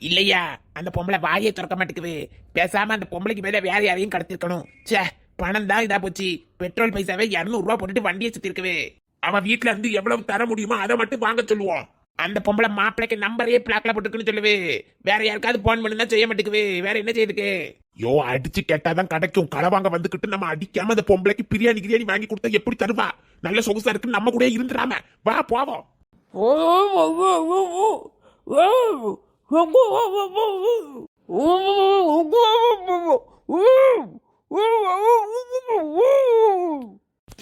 இல்லையா? அந்த பொம்பளை வாயை திறக்க மாட்டேங்குது. பேசாம அந்த பொம்பளைக்கு மேல வேற யாரையும் கடத்திருக்கணும். ச்சே பணம் தான் இதா போச்சு. பெட்ரோல் பைசாவே இரநூறுவா போட்டுட்டு வண்டியை சுத்திருக்கவே அவன் வீட்டில் இருந்து எவ்வளவு தர முடியுமோ அதை மட்டும் வாங்க சொல்லுவோம் அந்த பொம்பளை மாப்பிள்ளைக்கு நம்பரே பிளாக்ல போட்டுக்குன்னு சொல்லுவே வேற யாருக்காவது போன் பண்ணி செய்ய மாட்டேங்குது. வேற என்ன செய்யுதுக்கு யோ அடிச்சு கேட்டாதான் கிடைக்கும். களை வாங்க வந்துகிட்டு நம்ம அடிக்காம அந்த பொம்பளைக்கு பிரியாணி கிரியாணி வாங்கி கொடுத்தா எப்படி தருவா? நல்ல சொகுசா இருக்கு நம்ம கூட இருந்துடாம. வா போவோம். ஓ ஓ ஓ ஓ.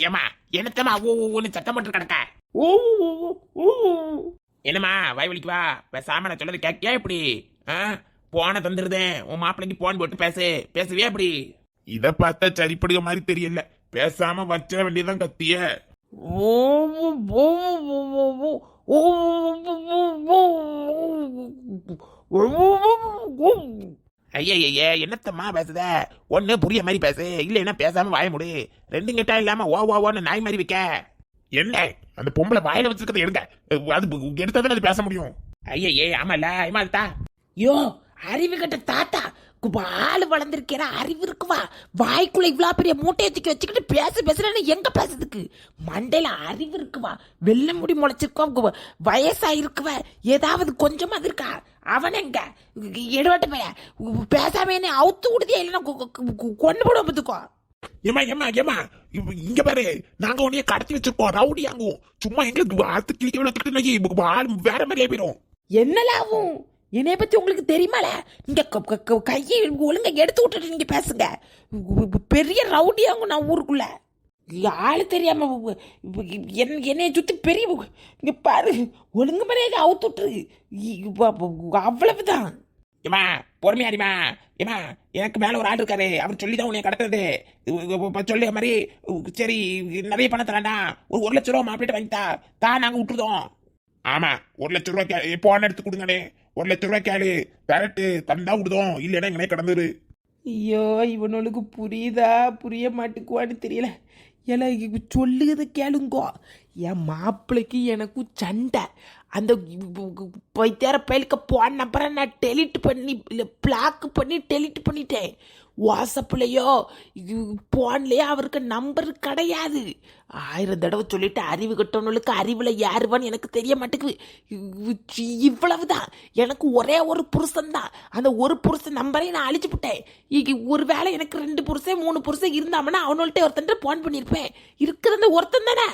ஏமா என்னத்தம்மா ஓ ஒன்னு சத்தம் போட்டு கிடக்க? என்னம்மா வயவலிக்கு வா பேசாம நான் சொல்லது கேக்கியா இப்படி? ஆ? போன தந்துருதேன். உன் மாப்பிள்ளைக்கு போன் போட்டு பேசு. பேசுவியா இப்படி? இத பார்த்தா சரிப்படுக மாதிரி தெரியல. பேசாம வச்சிட வேண்டியதான் கத்திய. ஐயா என்னத்தம்மா பேசுத? ஒன்று புரிய மாதிரி பேசு இல்லைன்னா பேசாமல் வாய முடி. ரெண்டு கிட்டா இல்லாமல் ஓ ஓ ஓன்னு நாய் மாதிரி வைக்க. என்ன? அந்த பொம்பளை வாயில வச்சிருக்கதை எடுங்க. அது எடுத்தாதான் அது பேச முடியும். ஐயே ஆமாம்ல ஏமா தா யோ அறிவு கட்ட தாத்தா. ஆளு வளர்ந்துருக்கிற அறிவு இருக்குவா வாய்க்குள்ள இவ்வளோ பெரிய மூட்டையை தூக்கி வச்சுக்கிட்டு பேச பேசுறேன்னு எங்க பேசுறதுக்கு? மண்டையில அறிவு இருக்குவா வெள்ளை முடி முளைச்சிருக்கா வயசா இருக்குவ ஏதாவது கொஞ்சமாவது இருக்கா? அவன் எங்க? எடுவட்ட பைய பேசாம என்ன அவுத்து விடுதியா? இல்லைன்னா கொண்டு போடுவோம் பார்த்துக்கோ. ஏமா ஏமா ஏமா இங்க பாரு. நாங்க உன்னைய கடத்தி வச்சிருப்போம் ரவுடி ஆங்கும் சும்மா எங்களுக்கு ஆத்து கிளிக்க விளக்கிட்டு ஆள் வேற மாதிரியே போயிடும் என்னலாவும்? என்னைய பற்றி உங்களுக்கு தெரியுமால? நீங்கள் க- க- க- கையை ஒழுங்க எடுத்து விட்டுட்டு நீங்கள் பேசுங்க. பெரிய ரவுடியாங்க நான் ஊருக்குள்ளே. ஆளு தெரியாமல் என் என்னையை சுத்தி பெரிய இங்கே பாரு ஒழுங்கு மரியாதை அவுத்து விட்டுரு. இ- வ- வ- அவ்வளவுதான். ஏமா பொறுமையாடிமா ஏமா எனக்கு மேலே ஒரு ஆள் இருக்காரு. அவர் சொல்லி தான் உன்னை கடத்துறது சொல்லி மாதிரி சரி நிறைய பணம் தரேன்டா. ஒரு ஒரு லட்ச ரூபா மாப்பிட்டு வாங்கிட்டா தான் நாங்கள் விட்டுருதோம். ஆமா ஒரு லட்ச ரூபா கே போன எடுத்து கொடுங்கண்ணே. ஒரு லட்ச ரூபா கேளு டேரக்ட் தந்தா விடுதோம். இல்லைன்னா எங்கனே கடந்துரு. ஐயோ இவனுக்கு புரியுதா? புரிய மாட்டுக்குவான்னு தெரியல. ஏல சொல்லுகிறத கேளுங்கோ. என் மாப்பிள்ளைக்கு எனக்கும் சண்டை. அந்த வைத்தியார பயலுக்கு போன அப்புறம் நான் டெலிட் பண்ணி இல்லை பிளாக் பண்ணி டெலிட் பண்ணிட்டேன். வாட்ஸ்அப்லையோ போன்லயோ அவருக்கு நம்பர் கிடையாது. ஆயிரம் தடவை சொல்லிட்டு அறிவு கட்டவனுக்கு அறிவில் யாருவான்னு எனக்கு தெரிய மாட்டேங்குது. இவ்வளவு தான் எனக்கு ஒரே ஒரு புருஷன் தான் அந்த ஒரு புருஷன் நம்பரை நான் அழிச்சு விட்டேன். ஒரு வேளை எனக்கு ரெண்டு புருஷன் மூணு புருஷன் இருந்தாமன்னா அவனோள்ட்ட ஒருத்தன்ட்டு ஃபோன் பண்ணியிருப்பேன். இருக்கிறது ஒருத்தன் தானே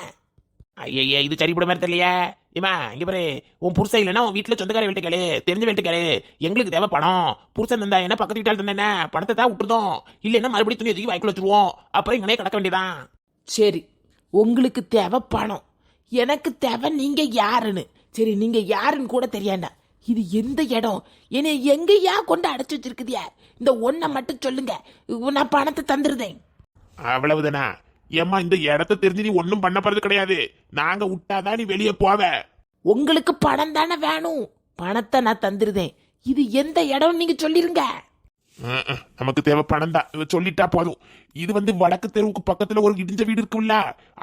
ஐயா இது சரிப்பட மாதிரி தெரியலையா. இம்மா இங்க பாரு உன் புருஷன் இல்லைன்னா உன் வீட்டுல சொந்தக்கார வீட்டு கேளு தெரிஞ்ச வீட்டு கேளு. எங்களுக்கு தேவை பணம். புருஷன் தந்தா என்ன பக்கத்து வீட்டால் தந்தா என்ன? பணத்தை தான் விட்டுருதோம். இல்லைன்னா மறுபடியும் துணி தூக்கி வாய்க்குள்ள வச்சிருவோம். அப்புறம் இங்கனே கிடக்க வேண்டியதான் சரி உங்களுக்கு தேவை பணம். எனக்கு தேவை நீங்க யாருன்னு. சரி நீங்க யாருன்னு கூட தெரியாண்டா. இது எந்த இடம்? என்னை எங்கேயா கொண்டு அடைச்சு வச்சிருக்குதியா? இந்த ஒன்றை மட்டும் சொல்லுங்க. நான் பணத்தை தந்துருதேன். அவ்வளவுதானா? ஏம்மா இந்த இடத்த தெரிஞ்சு நீ ஒன்றும் பண்ண போறது கிடையாது. நாங்க விட்டாதான் நீ வெளியே போவ. உங்களுக்கு பணம் தானே வேணும்? பணத்தை நான் தந்துருதேன். இது எந்த இடம் நீங்க சொல்லிருங்க. நமக்கு தேவை பணம் தான். இவ சொல்லிட்டா போதும். இது வந்து வடக்கு தெருவுக்கு பக்கத்துல ஒரு இடிஞ்ச வீடு இருக்குல்ல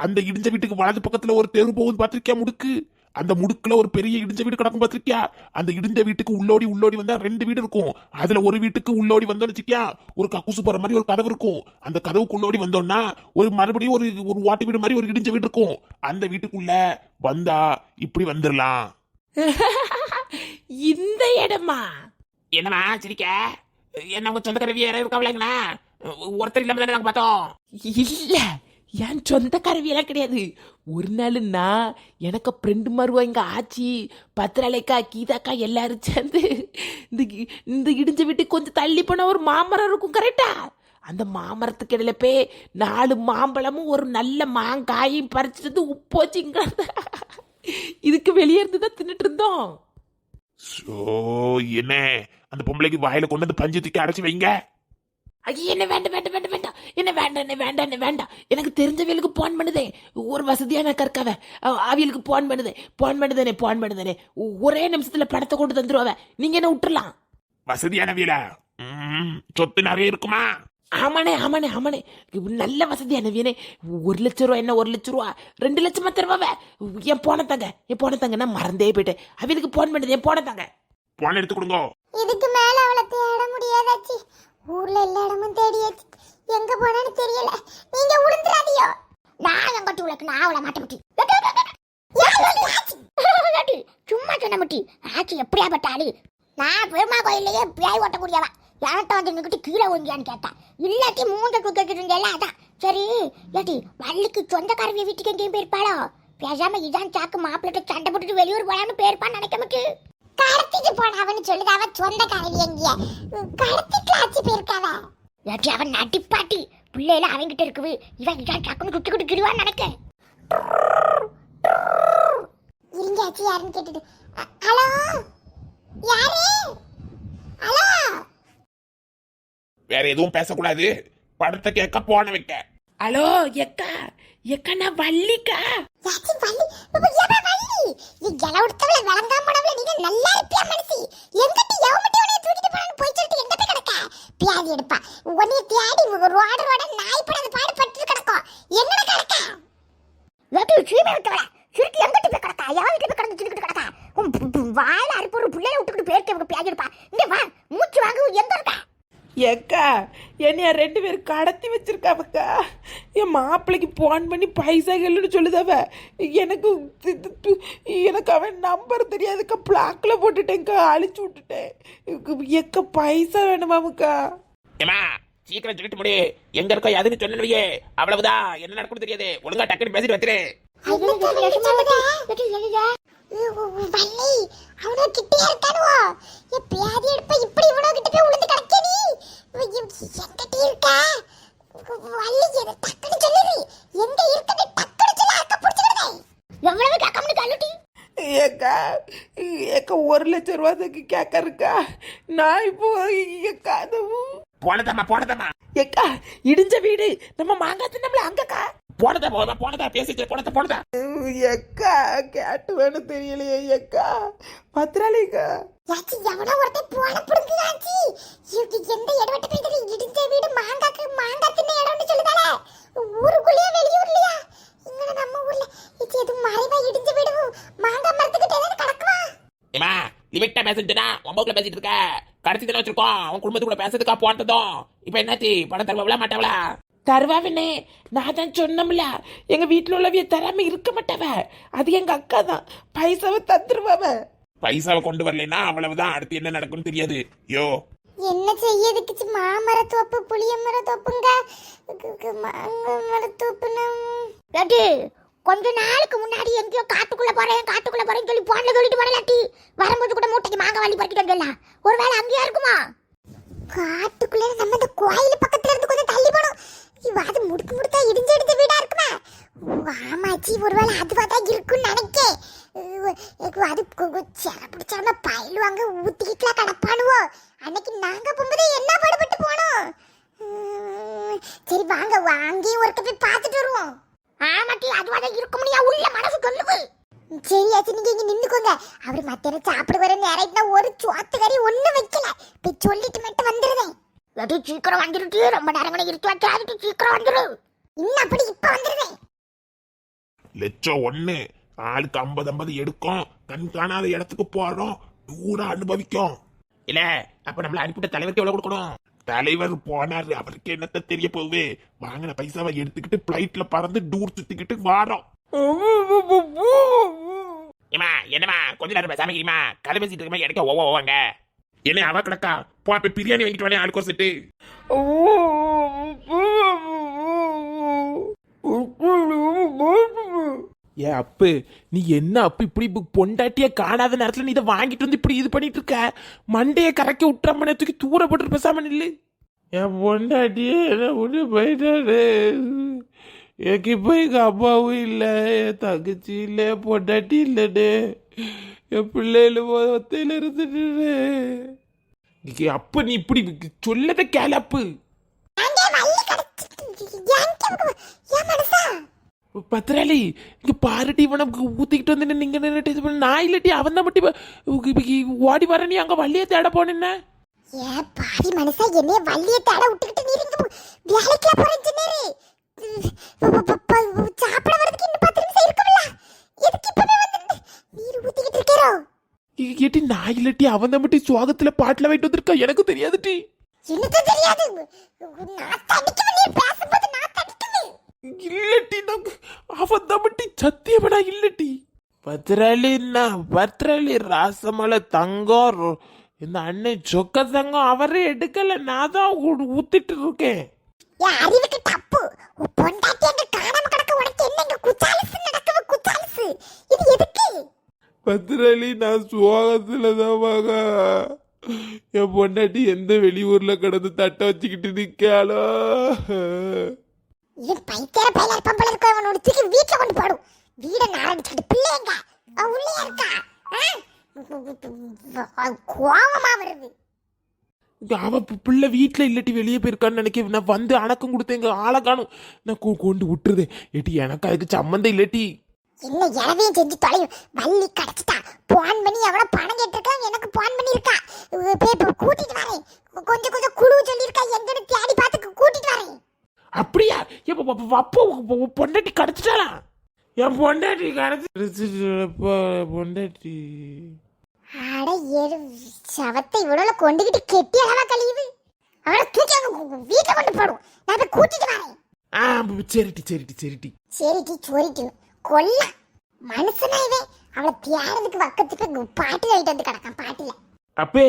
அந்த இடிஞ்ச வீட்டுக்கு வலது பக்கத்துல ஒரு தெரு போகுது பாத்திருக்கியா முடுக்கு? அந்த முடுக்குல ஒரு பெரிய இடிஞ்ச வீடு கிடக்கும் பாத்திருக்கியா அந்த இடிஞ்ச வீட்டுக்கு உள்ளோடி உள்ளோடி வந்தா ரெண்டு வீடு இருக்கும். அதுல ஒரு வீட்டுக்கு உள்ளோடி வந்தோம்னு வச்சுக்கியா? ஒரு கக்கூசு போற மாதிரி ஒரு கதவு இருக்கும். அந்த கதவுக்கு உள்ளோடி வந்தோம்னா ஒரு மறுபடியும் ஒரு ஒரு ஓட்டு வீடு மாதிரி ஒரு இடிஞ்ச வீடு இருக்கும். அந்த வீட்டுக்குள்ள வந்தா இப்படி வந்துடலாம் இந்த இடமா? என்னமா சிரிக்க? என்ன உங்க சொந்தக்காரவி யாராவது இருக்காங்களா ஒருத்தர் இல்லாம தானே நாங்க பார்த்தோம்? இல்ல. என் சொந்த கருவியெல்லாம் கிடையாது. ஒரு நாள் நான் எனக்கு ஃப்ரெண்டு மருவா இங்க ஆச்சி பத்திராலைக்கா கீதாக்கா எல்லாரும் சேர்ந்து இந்த இந்த இடிஞ்ச வீட்டுக்கு கொஞ்சம் தள்ளி போன ஒரு மாமரம் இருக்கும் கரெக்டா அந்த மாமரத்துக்கு இடையில போய் நாலு மாம்பழமும் ஒரு நல்ல மாங்காயும் பறிச்சிட்டு வந்து உப்பு வச்சுங்க இதுக்கு வெளியே இருந்து தான் தின்னுட்டு இருந்தோம். ஸோ என்ன? அந்த பொம்பளைக்கு வாயில கொண்டு வந்து பஞ்சு தூக்கி அடைச்சு வைங்க. ஐயோ என்ன வேண்டாம் வேண்டாம் வேண்டாம் வேண்டாம். என்ன வேண்டாம் என்ன வேண்டாம் என்ன வேண்டாம் எனக்கு தெரிஞ்சவங்களுக்கு போன் பண்ணுதே. ஒரு வசதியான கற்காவ. அவியலுக்கு போன் பண்ணுதே. போன் பண்ணுதேனே போன் பண்ணுதேனே. ஒரே நிமிஷத்துல பணத்தை கொண்டு தந்துருவாவ நீங்க என்ன விட்டுறலாம் வசதியான வீடா? ம், சொத்து நிறைய இருக்குமா? ஆமாண்ணே ஆமாண்ணே ஆமாண்ணே. நல்ல வசதியான வீணே. ஒரு லட்சம் ரூபா என்ன ஒரு லட்சம் ரூபா? ரெண்டு லட்சமா தருவாவ? என் போன தாங்க. என் போன தாங்க. நான் மறந்தே போயிட்டேன். அவியலுக்கு போன் பண்ணுது. என் போன தாங்க. போன எடுத்து கொடுங்க. இதுக்கு மேல அவளை தேட முடியாதாச்சு. ஊர்ல எல்லா இடமும் தேடியாச்சு. எங்க போனேன்னு தெரியல நீங்க உளுந்துறாதியோ நான் எங்கட்டு உலக்கு நான் அவளை மாட்ட முட்டி சும்மா சொன்ன முட்டி ஆச்சி எப்படியா பட்டாளு நான் பெருமா கோயிலையே பியாய் ஓட்டக்கூடியவா யார்கிட்ட வந்து நின்றுட்டு கீழே ஒங்கியான்னு கேட்டா இல்லாட்டி மூஞ்ச தூக்கிட்டு இருந்தேல அதான் சரி ஏட்டி வள்ளிக்கு சொந்தக்காரங்க வீட்டுக்கு எங்கேயும் போயிருப்பாளோ பேசாம இதான் சாக்கு மாப்பிள்ளை சண்டை போட்டுட்டு வெளியூர் போலான்னு போயிருப்பான்னு நினைக்க முட்டு கடத்திட்டு போனவன்னு சொல்லுது அவன் சொந்தக்காரவி எங்கேய கடத்திட்டு ஆச்சு போயிருக்காவா ஏட்டி அவன் நட்டிப்பாட்டி பிள்ளைல அவன்கிட்ட இருக்குது. இவன் இதான் சாக்குன்னு குட்டி குட்டி கிடுவான்னு நினைக்க இருங்க ஆச்சு யாருன்னு கேட்டுட்டு. ஹலோ? யாரு? ஹலோ? வேற எதுவும் பேசக்கூடாது. படத்தை கேட்க போன வைக்க. ஹலோ எக்கா எக்கா நான் வள்ளிக்கா. யாச்சி வள்ளி? வள்ளி? நீ இல உடுத்தவள விளங்காம போனவள நீங்க நல்லா இருப்பியா மனசி எங்கட்டி எவமட்டி உன்னை தூக்கிட்டு போறான்னு போய் சொல்லிட்டு எங்க போய் கிடக்க? பியாதி எடுப்பா. உன்னை தேடி ரோடு ரோட நாய் படாத பாடு பட்டு கிடக்கும் என்ன கிடக்க ஏட்டி சீமை விட்டவள சிறுக்கு எங்கட்டி போய் கிடக்கா? யாருக்கு போய் கிடந்து சிரிக்கிட்டு கிடக்கா? உன் வாழ அறுப்பு ஒரு பிள்ளைய விட்டுக்கிட்டு பேருக்கு பியாதி எடுப்பா. இங்க வா மூச்சு வாங்க எங்க இருக்கா? எக்கா என்னைய ரெண்டு பேரும் கடத்தி வச்சிருக்காவக்கா. என் மாப்பிள்ளைக்கு ஃபோன் பண்ணி பைசா கேளுன்னு சொல்லுதாவ. எனக்கு எனக்கு அவன் நம்பர் தெரியாதுக்கா. பிளாக்ல போட்டுட்டேன்க்கா அழிச்சு விட்டுட்டேன். எக்கா பைசா வேணுமாமுக்கா ஏமா சீக்கிரம் சொல்லிட்டு முடி எங்க இருக்கோ எதுன்னு சொன்னவையே அவ்வளவுதான். என்ன நடக்கும்னு தெரியாது. ஒழுங்கா டக்குன்னு பேசிட்டு வந்துரு. வள்ளி அவனோ கிட்டே இருக்கானுவோ? என் பியாதி எடுப்ப இப்படி இவனோ கிட்ட போய் உளுந்து கிடக்க நீ? எங்கிட்ட இருக்கா? வள்ளி எது டக்குன்னு சொல்லுது? எங்க இருக்குது டக்குன்னு சொல்லி அக்க பிடிச்சிருந்தே எவ்வளவு கல்லுட்டி ஏக்கா ஏக்கா ஒரு லட்சம் ரூபாய்க்கு கேட்க இருக்கா நான் இப்போ ஏக்கா அது போனதாம்மா போனதாம்மா. ஏக்கா இடிஞ்ச வீடு. நம்ம மாங்காய் தின்னம்ல அங்கக்கா. போனதா போதா போனதா பேசிட்டு போனதா போனதா. எக்கா கேட்டு வேணும் தெரியலையே எக்கா பத்திராளிக்கா யாச்சி எவனோ ஒருத்தன் போன புடுங்குதாச்சி இது எந்த இடவட்ட போயிட்டு இடிஞ்ச வீடு மாங்காக்கு மாங்காய் தின்ன இடம்னு சொல்லுதால ஊருக்குள்ளேயே வெளியூர்லயா? இங்க நம்ம ஊர்ல. இது எது மறைவா இடிஞ்ச வீடு மாங்காய் மரத்துக்கிட்ட ஏதாவது கிடக்குமா? ஏமா லிமிட்டா பேசிட்டுனா ஒன்பதுல பேசிட்டு இருக்க. கடைசி தினம் வச்சிருக்கோம். உன் குடும்பத்துக்குள்ள பேசுறதுக்கா போனதும். இப்ப என்னாச்சு? பணம் தருவாங்களா மாட்டாங்களா தருவாவினே நான் தான் சொன்னோம்ல எங்க வீட்டுல உள்ளவிய தராம இருக்க மாட்டவ. அது எங்க அக்கா தான். பைசாவை தந்துருவாவ. பைசாவை கொண்டு வரலைன்னா அவ்வளவுதான். அடுத்து என்ன நடக்கும்னு தெரியாது. யோ. என்ன செய்யதுக்கு மாமர தோப்பு புளிய மர தோப்புங்க? மர தோப்புன்னு கொஞ்ச நாளுக்கு முன்னாடி எங்கேயோ காட்டுக்குள்ள போறேன் காட்டுக்குள்ள போறேன்னு சொல்லி போன்ல சொல்லிட்டு வரலாட்டி வரும்போது கூட மூட்டைக்கு மாங்காய் வாங்கி பறிக்கிட்டு வந்துடலாம் ஒருவேளை அங்கேயா இருக்குமா? காட்டுக்குள்ள நம்ம இந்த கோயில் பக்கத்துல இருந்து கொஞ்சம் தள்ளி போனோம் இவ அது முடுக்கு முடுக்கா இடிஞ்சு இடிஞ்ச வீடா இருக்குமா? ஆமாச்சி ஒருவேளை அதுவா தான் இருக்கும்னு நினைக்கேன் அது சிற பிடிச்சாம பயிலுவாங்க ஊத்திக்கிட்டுலாம் கிடப்பானுவோ. அன்னைக்கு நாங்க போகும்போது என்ன பாடுபட்டு போனோம்? சரி வாங்க வாங்கி ஒருத்த போய் பார்த்துட்டு வருவோம். ஆமாட்டி அதுவா தான் இருக்கும்னு என் உள்ள மனசு சொல்லுது. சரி நீங்க இங்க நின்னுக்கோங்க. அவர் மத்தியானம் சாப்பிட வர நேரம் ஒரு சோத்து கறி ஒண்ணு வைக்கல. போய் சொல்லிட்டு மட்டும் வந்துருவேன். எது சீக்கிரம் வந்துருட்டு ரொம்ப நேரம் கூட இருட்டு வச்சாது சீக்கிரம் வந்துரு. இன்னும் அப்படி இப்ப வந்துருவேன் லட்சம் ஒண்ணு. ஆளுக்கு ஐம்பது ஐம்பது எடுக்கும். கண் காணாத இடத்துக்கு போறோம். தூரம் அனுபவிக்கும். இல்ல அப்ப நம்மள அனுப்பிட்ட தலைவருக்கு எவ்வளவு கொடுக்கணும்? தலைவர் போனாரு. அவருக்கு என்னத்த தெரிய போகுது? வாங்கின பைசாவை எடுத்துக்கிட்டு பிளைட்ல பறந்து டூர் சுத்திக்கிட்டு வாரோம். ஏமா என்னமா கொஞ்ச நேரம் பேசாம இருமா? கதை பேசிட்டு இருக்கமா எடுக்க ஓவோ ஓவாங்க. என்ன அவ கிடக்கா? போ அப்ப பிரியாணி வாங்கிட்டு வானே ஆளுக்கு ஒரு செட்டு. ஏ அப்பு நீ என்ன அப்பு இப்படி பொண்டாட்டிய காணாத நேரத்துல நீ இதை வாங்கிட்டு வந்து இப்படி இது பண்ணிட்டு இருக்க? மண்டைய கரைக்க விட்டுறாம தூக்கி தூர போட்டு பேசாம நில்லு. என் பொண்டாட்டியே என்ன விட்டு போயிட்டாரு எனக்கு இப்போ எங்க அம்மாவும் இல்லை என் தங்கச்சி இல்லை பொண்டாட்டி இல்லைன்னு என் பிள்ளைகள் ஒத்தையில இருந்துட்டு அப்ப நீ இப்படி சொல்லத கேள அப்பு. அங்கே வள்ளி கிடைச்சிட்டு என் மனசா? பத்திராளி இங்க பாருடி இவனை ஊத்திக்கிட்டு வந்து நீங்க பண்ண நான் இல்லாட்டி அவன் தான் மட்டும் ஓடி வர நீ அங்க வள்ளிய தேட போனேன்ன? ஏ பாவி மனுஷா என்னைய வள்ளிய தேட விட்டுக்கிட்டு நீ இங்க வேலைக்குலாம் போறேன் சாப்பிட வரதுக்கு இன்னும் பத்து நிமிஷம் இருக்கும்ல எதுக்கு இப்பவே வந்து நீர் ஊத்திக்கிட்டு இருக்கீரோ ஏட்டி நான் இல்லட்டி அவன் தான் மட்டும் சுவாகத்துல பாட்டுல வாங்கிட்டு வந்திருக்கா? எனக்கு தெரியாது டி. எனக்கு தெரியாது? நான் தடிக்குவேன் நீ பேசும்போது நான் தடிக்குவேன் இல்லட்டி நான் அவன் தான் மட்டும் சத்தியமடா இல்லட்டி. பத்ராலின்னா பத்ராலி ராசமலை தங்கம் இந்த அண்ணன் சொக்க தங்கம் அவரே எடுக்கல நான் தான் ஊத்திட்டு இருக்கேன். என் அறிவுக்கு தப்பு. பொண்டாட்டி அங்க காணாம கிடக்க. உனக்கு என்ன இங்க குச்சாலிசு நடக்குது? குச்சாலிசு. இது எதுக்கு? பத்ராலி நான் சுவாகத்துல தான் என் பொண்டாட்டி எந்த வெளியூர்ல கிடந்து தட்டை வச்சுக்கிட்டு நிக்காளோ? இது பைத்தியர பையில இருப்பான் போல இருக்க அவனோட தூக்கி வீட்டுல கொண்டு போடும் வீட நாரடிச்சுக்கிட்டு. பிள்ளைங்க உள்ளே இருக்கா? ஆ? கோவமா வருது. அவ பிள்ளை வீட்டுல இல்லட்டி வெளியே போயிருக்கான்னு நினைக்க நான் வந்து அணக்கம் கொடுத்தேங்க. ஆளை காணும். நான் கொண்டு விட்டுருது. ஏட்டி எனக்கு அதுக்கு சம்மந்தம் இல்லட்டி. என்ன இளவையும் செஞ்சு தொலையும் வள்ளி கிடைச்சிட்டா. போன் பண்ணி எவ்வளவு பணம் கேட்டிருக்கான் எனக்கு போன் பண்ணி இருக்கா பேப்பர் கூட்டிட்டு வரேன். கொஞ்சம் கொஞ்சம் குழு சொல்லியிருக்கா. எங்கன்னு தேடி பார்த்து கூட்டிட்டு வரேன். அப்படியா? எப்ப அப்போ பொண்டாட்டி கிடைச்சிட்டாளா? என் பொண்டாட்டி கிடைச்சிட்டு பொண்டாட்டி. எரு சவத்தை இவ்வளவு கொண்டுகிட்டு கெட்டி அளவா கழியுது அவளை தூக்கி அங்க வீட்டுல கொண்டு போடும் நான் போய் கூட்டிட்டு வரேன் ஆ சரிட்டி சரிட்டி சரிட்டி சரிட்டி சொரிட்டு கொல்ல மனுஷனா இவன் அவளை தியானதுக்கு வக்கத்துக்கு பாட்டில் ஆயிட்டு வந்து கிடக்கான் பாட்டில அப்பே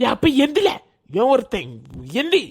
அப்ப எந்தில ஏன் ஒருத்தன் எந்தி